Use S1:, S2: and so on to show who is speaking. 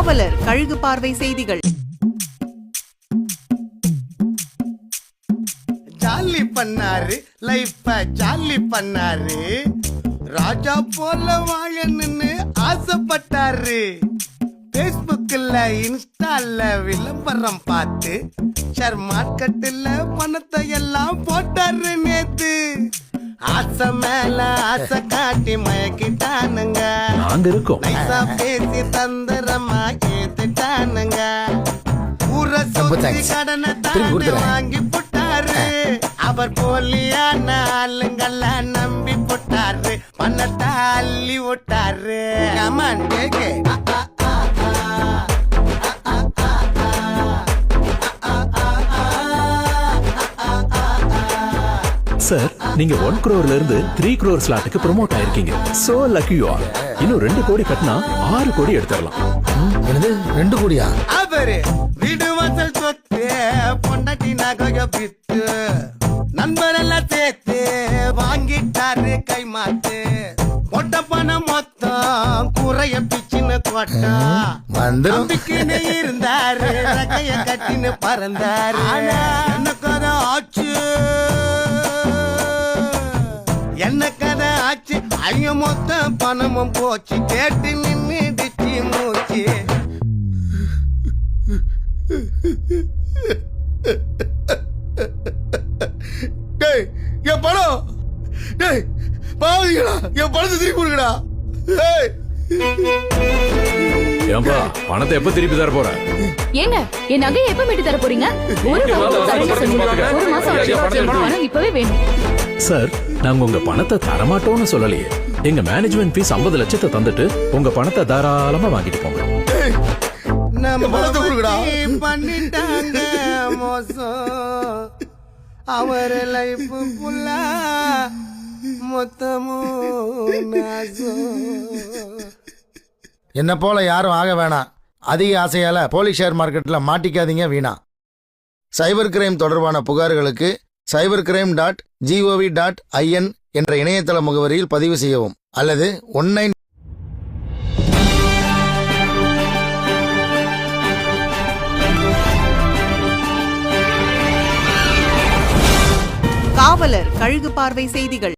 S1: காவலர் கழுகு பார்வை செய்திகள்.
S2: ஜாலி பண்ணாரு லைஃப ஜாலி பண்ணாரு. ராஜா போல வாழணும்னு ஆசைப்பட்டாரு. பேஸ்புக்கில் இன்ஸ்டால விளம்பரம் பார்த்து ஷேர் மார்க்கெட்டில் பணத்தை எல்லாம் போட்டாரு நேத்து. ஆசை மேல ஆசை காட்டி மயக்கிட்டானுங்க.
S3: நாங்க இருக்கோம்
S2: பேசி தந்திரமா ஏத்துட்டானுங்க ஊரை சுத்தி கடனை தானே வாங்கி போட்டாரு அவர் போலியான ஆளுங்கள நம்பி போட்டாரு பணத்தை அள்ளி விட்டாரு கமான் கேக்கு
S3: சார் நீங்க ஒன் crore இருந்து த்ரீ crore ஸ்லாட்டுக்கு ப்ரோமோட் ஆயிருக்கீங்க. சோ லக்கி யூ ஆர் இன்னும் ரெண்டு கோடி கட்டினா ஆறு கோடி எடுத்துடலாம்.
S4: என்னது ரெண்டு கோடியா?
S2: அவரு வீடு வாசல் சொத்து பொண்டாட்டி நகைய பித்து நண்பரெல்லாம் சேர்த்து வாங்கிட்டாரு கை மாத்து மொட்ட பணம் மொத்தம் குறைய பிச்சுன்னு கொட்டா
S4: வந்துரும்.
S2: நம்பிக்கைன்னு இருந்தாரு நகைய கட்டின்னு பறந்தாரு. என்ன என்ன கதை ஆச்சு? ஐய மொத்த பணமும் போச்சு. கேட்டு நின்னுடுச்சு மூச்சு. டேய் என் பணம்! டேய் பாவீங்களா என் பணத்தை திருப்பி கொடுங்கடா. டேய்.
S3: ஏன்பா பணத்தை எப்ப திருப்பி தர போற?
S5: ஏங்க என் நகையை எப்ப மீட்டு தர போறீங்க? ஒரு மாசம் தரேன்னு சொன்னீங்க. ஒரு மாசம் ஆச்சு. பணம் இப்பவே வேணும்.
S3: சார் நாங்க உங்க பணத்தை தரமாட்டோம்னு சொல்லலையே. எங்க மேனேஜ்மெண்ட் ஃபீஸ் 50 லட்சத்தை தந்துட்டு உங்க பணத்தை தாராளமா வாங்கிட்டு போங்க.
S2: நம்ம
S4: பணத்தை கொடுங்கடா.
S2: பத்தி பண்ணிட்டாங்க மோசம். அவர் லைஃப் ஃபுல்லா மொத்தமும் நாசம்.
S4: என்னை போல யாரும் ஆக வேணாம். அதிக ஆசையால் போலி ஷேர் மார்க்கெட்டில் மாட்டிக்காதீங்க வீணா. சைபர் கிரைம் தொடர்பான புகார்களுக்கு cyber crime dot G O V dot I N என்ற இணையதள முகவரியில் பதிவு செய்யவும். அல்லது ஒன் நைன்
S1: காவலர் கழுகு பார்வை செய்திகள்.